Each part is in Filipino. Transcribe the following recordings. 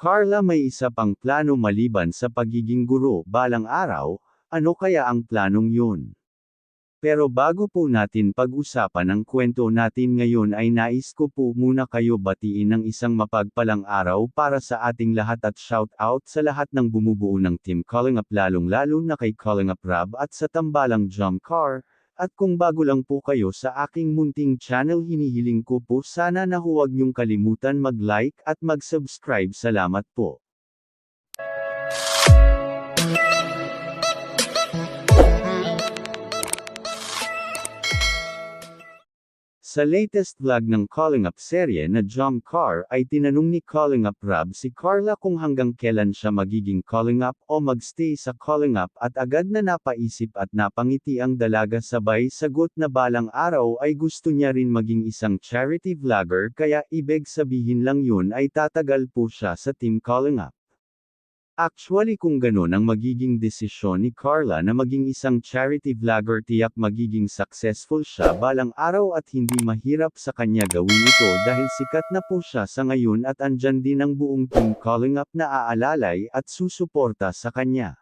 Carla may isa pang plano maliban sa pagiging guro balang araw, ano kaya ang planong yun? Pero bago po natin pag-usapan ang kwento natin ngayon ay nais ko po muna kayo batiin ng isang mapagpalang araw para sa ating lahat at shout out sa lahat ng bumubuo ng Team Calling Up lalong lalo na kay Calling Up Rab at sa tambalang Jump Car, at kung bago lang po kayo sa aking munting channel hinihiling ko po sana na huwag niyong kalimutan mag-like at mag-subscribe salamat po. Sa latest vlog ng Calling Up serye na Jump Car ay tinanong ni Calling Up Rab si Carla kung hanggang kailan siya magiging Calling Up o magstay sa Calling Up at agad na napaisip at napangiti ang dalaga sabay sagot na balang araw ay gusto niya rin maging isang charity vlogger kaya ibig sabihin lang yun ay tatagal po siya sa Team Calling Up. Actually kung ganun ang magiging desisyon ni Carla na maging isang charity vlogger tiyak magiging successful siya balang araw at hindi mahirap sa kanya gawin ito dahil sikat na po siya sa ngayon at andyan din ang buong team calling up na aalalay at susuporta sa kanya.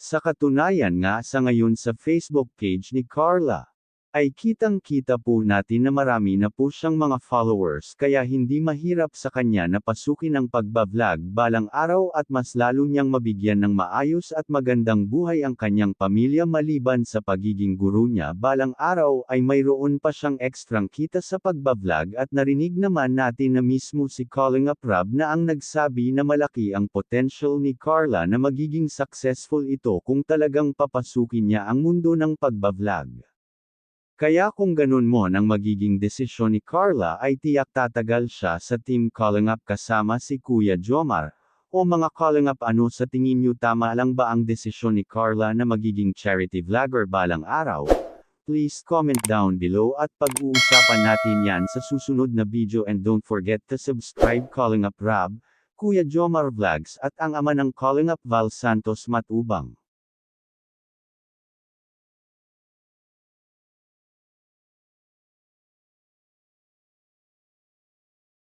Sa katunayan nga sa ngayon sa Facebook page ni Carla, ay kitang-kita po natin na marami na po siyang mga followers kaya hindi mahirap sa kanya na pasukin ang pagbablog balang araw at mas lalo niyang mabigyan ng maayos at magandang buhay ang kanyang pamilya maliban sa pagiging guru niya balang araw ay mayroon pa siyang ekstrang kita sa pagbablog at narinig naman natin na mismo si Calling Up Rob na ang nagsabi na malaki ang potential ni Carla na magiging successful ito kung talagang papasukin niya ang mundo ng pagbablog. Kaya kung ganun mo nang magiging desisyon ni Carla ay tiyak tatagal siya sa team calling up kasama si Kuya Jomar, o mga calling up ano sa tingin niyo tama lang ba ang desisyon ni Carla na magiging charity vlogger balang araw? Please comment down below at pag-uusapan natin yan sa susunod na video and don't forget to subscribe Calling Up Rab, Kuya Jomar Vlogs at ang ama ng Calling Up Val Santos Matubang.